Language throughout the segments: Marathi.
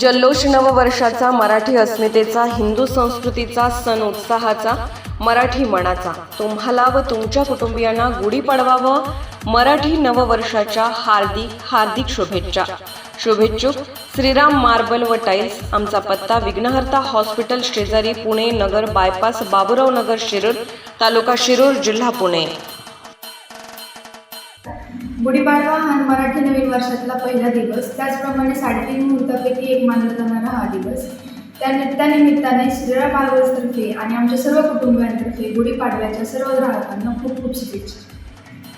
जल्लोष नववर्षाचा मराठी अस्मितेचा हिंदू संस्कृतीचा सण उत्साहाचा मराठी मनाचा. तुम्हाला व तुमच्या कुटुंबियांना गुढीपाडवा व मराठी नववर्षाच्या हार्दिक हार्दिक शुभेच्छा. शुभेच्छुक श्रीराम मार्बल व टाईल्स आमचा पत्ता विघ्नहर्ता हॉस्पिटल शेजारी पुणे नगर बायपास बाबुराव नगर शिरूर तालुका शिरूर जिल्हा पुणे. गुढीपाडवा हा मराठी नवीन वर्षातला पहिला दिवस. त्याचप्रमाणे साडेतीन मुहूर्तापैकी एक मानला जाणारा हा दिवस. त्या त्यानिमित्ताने श्रीरा श्रीराम आणि आमच्या सर्व कुटुंबियांतर्फे गुढीपाडव्याच्या सर्व ग्राहकांना खूप खूप शुभेच्छा.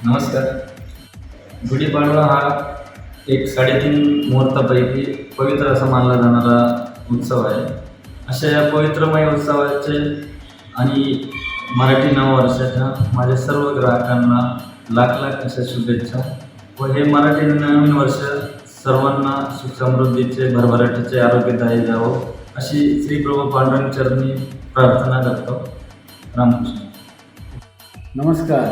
नमस्कार. गुढीपाडवा हा एक साडेतीन मुहूर्तापैकी पवित्र असा मानला जाणारा उत्सव आहे. अशा या पवित्रमय उत्सवाचे आणि मराठी नववर्षाच्या माझ्या सर्व ग्राहकांना लाख लाख अशा शुभेच्छा. व हे मराठी नवीन वर्ष सर्वांना सुख समृद्धीचे भरभराटीचे आरोग्यदायी जावं अशी श्री प्रभू पांडुरंग चरणी प्रार्थना करतो. रामकृष्ण नमस्कार.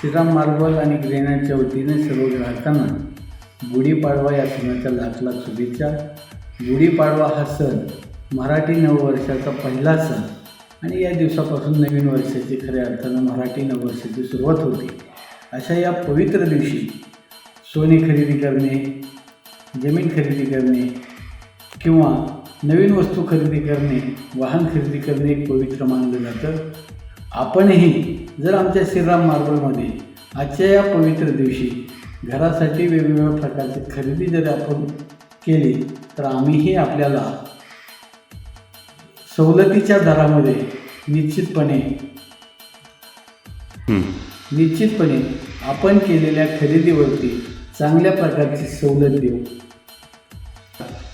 श्रीराम मार्बल आणि ग्रेनाच्या वतीने सर्व ग्राहकांना गुढीपाडवा या सणाच्या लाख लाख शुभेच्छा. गुढीपाडवा हा सण मराठी नववर्षाचा पहिला सण. आणि या दिवसापासून नवीन वर्षाची खऱ्या अर्थानं मराठी नववर्षाची सुरुवात होते. अशा या पवित्र दिवशी सोने खरेदी करणे जमीन खरेदी करणे किंवा नवीन वस्तू खरेदी करणे वाहन खरेदी करणे एक पवित्र मानलं जातं. आपणही जर आमच्या श्रीराम मार्बलमध्ये आजच्या या पवित्र दिवशी घरासाठी वेगवेगळ्या प्रकारची खरेदी जर आपण केली तर आम्हीही आपल्याला सवलतीच्या दरामध्ये निश्चितपणे निश्चितपणे आपण केलेल्या खरेदीवरती चांगल्या प्रकारची सवलत देऊ.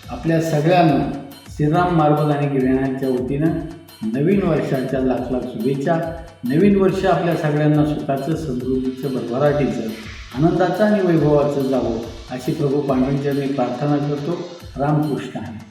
आपल्या सगळ्यांना श्रीराम मार्बल आणि गिरणाच्या वतीनं नवीन वर्षाच्या लाख लाख शुभेच्छा. नवीन वर्ष आपल्या सगळ्यांना सुखाचं समृद्धीचं भरभराटीचं आनंदाचं आणि वैभवाचं जावं अशी प्रभू पांडुरंगांनी प्रार्थना करतो. रामकृष्ण आहे.